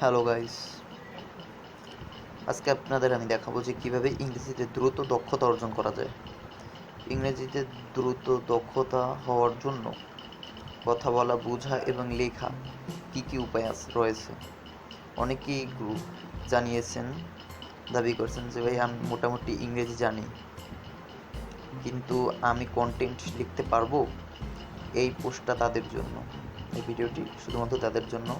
Hello guys আজকে আপনাদের আমি দেখাবো যে কীভাবে ইংরেজিতে দ্রুত দক্ষতা অর্জন করা যায়। ইংরেজিতে দ্রুত দক্ষতা হওয়ার জন্য কথা বলা, বোঝা এবং লেখা কি কি উপায় রয়েছে। অনেকেই গ্রুপ জানিয়েছেন, দাবি করছেন যে, ভাই, আমি মোটামুটি ইংরেজি জানি, কিন্তু আমি কন্টেন্ট লিখতে পারব এই পোস্টটা তাদের জন্য, এই ভিডিওটি শুধুমাত্র তাদের জন্য।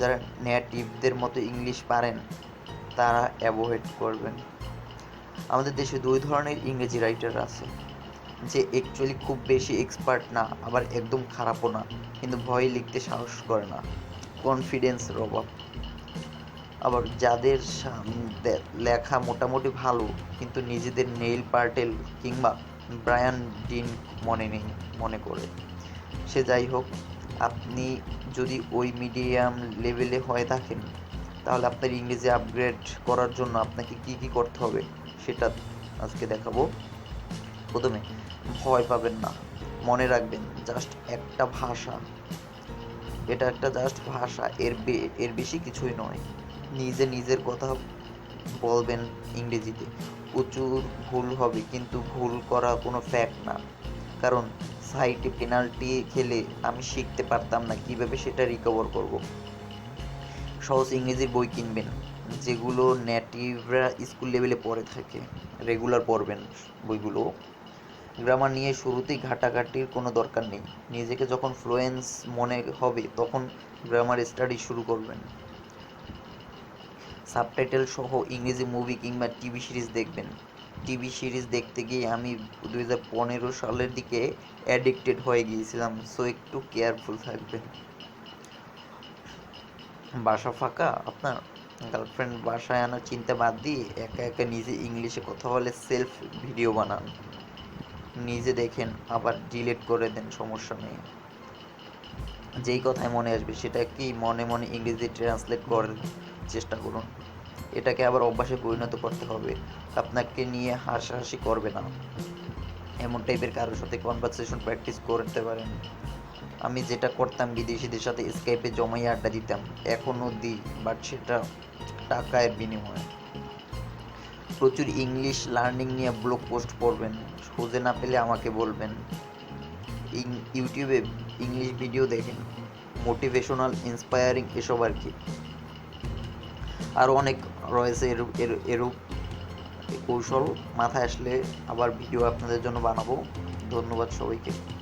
যারা নেটিভদের মতো ইংলিশ পারেন, তারা অ্যাভয়েড করবেন। আমাদের দেশে দুই ধরনের ইংরেজি রাইটার আছে, যে অ্যাকচুয়ালি খুব বেশি এক্সপার্ট না, আবার একদম খারাপও না, কিন্তু ভয় লিখতে সাহস করে না। কনফিডেন্সের অভাব। আবার যাদের লেখা মোটামুটি ভালো, কিন্তু নিজেদের নেইল পার্টেল কিংবা ব্রায়ান ডিন মনে নেই, মনে করে। সে যাই হোক আপনি যদি ওই মিডিয়াম লেভেলে হয়ে থাকেন, তাহলে আপনার ইংরেজি আপগ্রেড করার জন্য আপনাকে কি কি করতে হবে সেটা আজকে দেখাবো। প্রথমে, ভয় পাবেন না, মনে রাখবেন জাস্ট একটা ভাষা। এটা একটা জাস্ট ভাষা, এর এর বেশি কিছুই নয়। নিজে নিজের কথা বলবেন ইংরেজিতে। প্রচুর ভুল হবে, কিন্তু ভুল করা কোনো ফ্যাক্ট না। কারণ সাইটে পেনাল্টি খেলে আমি শিখতে পারতাম না কীভাবে সেটা রিকভার করব। সহজ ইংরেজির বই কিনবেন, যেগুলো নেটিভরা স্কুল লেভেলে পড়ে থাকে রেগুলার পড়বেন বইগুলো। গ্রামার নিয়ে শুরুতেই ঘাটাঘাটির কোনো দরকার নেই। নিজেকে যখন ফ্লুয়েন্স মনে হবে, তখন গ্রামার স্টাডি শুরু করবেন। সাবটাইটেল সহ ইংরেজি মুভি কিংবা টিভি সিরিজ দেখবেন। টিভি সিরিজ দেখতে গিয়ে আমি দুই হাজার পনেরো সালের দিকে অ্যাডিক্টেড হয়ে গিয়েছিলাম সো একটু কেয়ারফুল থাকবেন। বাসা ফাঁকা? আপনার গার্লফ্রেন্ড বাসায় আনার চিন্তা বাদ দিয়ে একা একা নিজে ইংলিশে কথা বলে সেলফ ভিডিও বানান। নিজে দেখেন, আবার ডিলিট করে দেন, সমস্যা নেই। যেই কথায় মনে আসবে, সেটা কি মনে মনে ইংরেজি ট্রান্সলেট করার চেষ্টা করুন। এটাকে আবার অভ্যাসে পরিণত করতে হবে। আপনাকে নিয়ে হাসাহাসি করবে না। এমন টাইপের কারোর সাথে কনভারসেশন প্র্যাকটিস করতে পারেন। আমি যেটা করতাম, বিদেশিদের সাথে স্কাইপে জমাই আড্ডা দিতাম। এখনও দিই বাট সেটা টাকায় বিনিময়ে। প্রচুর ইংলিশ লার্নিং নিয়ে ব্লগ পোস্ট করবেন। খুঁজে না পেলে আমাকে বলবেন। ইউটিউবে ইংলিশ ভিডিও দেখেন। মোটিভেশনাল ইন্সপায়ারিং এসব আর কি। আরও অনেক রয়েছে এরূপ এর- এরূপ কৌশল। মাথায় আসলে আবার ভিডিও আপনাদের জন্য বানাবো। ধন্যবাদ সবাইকে।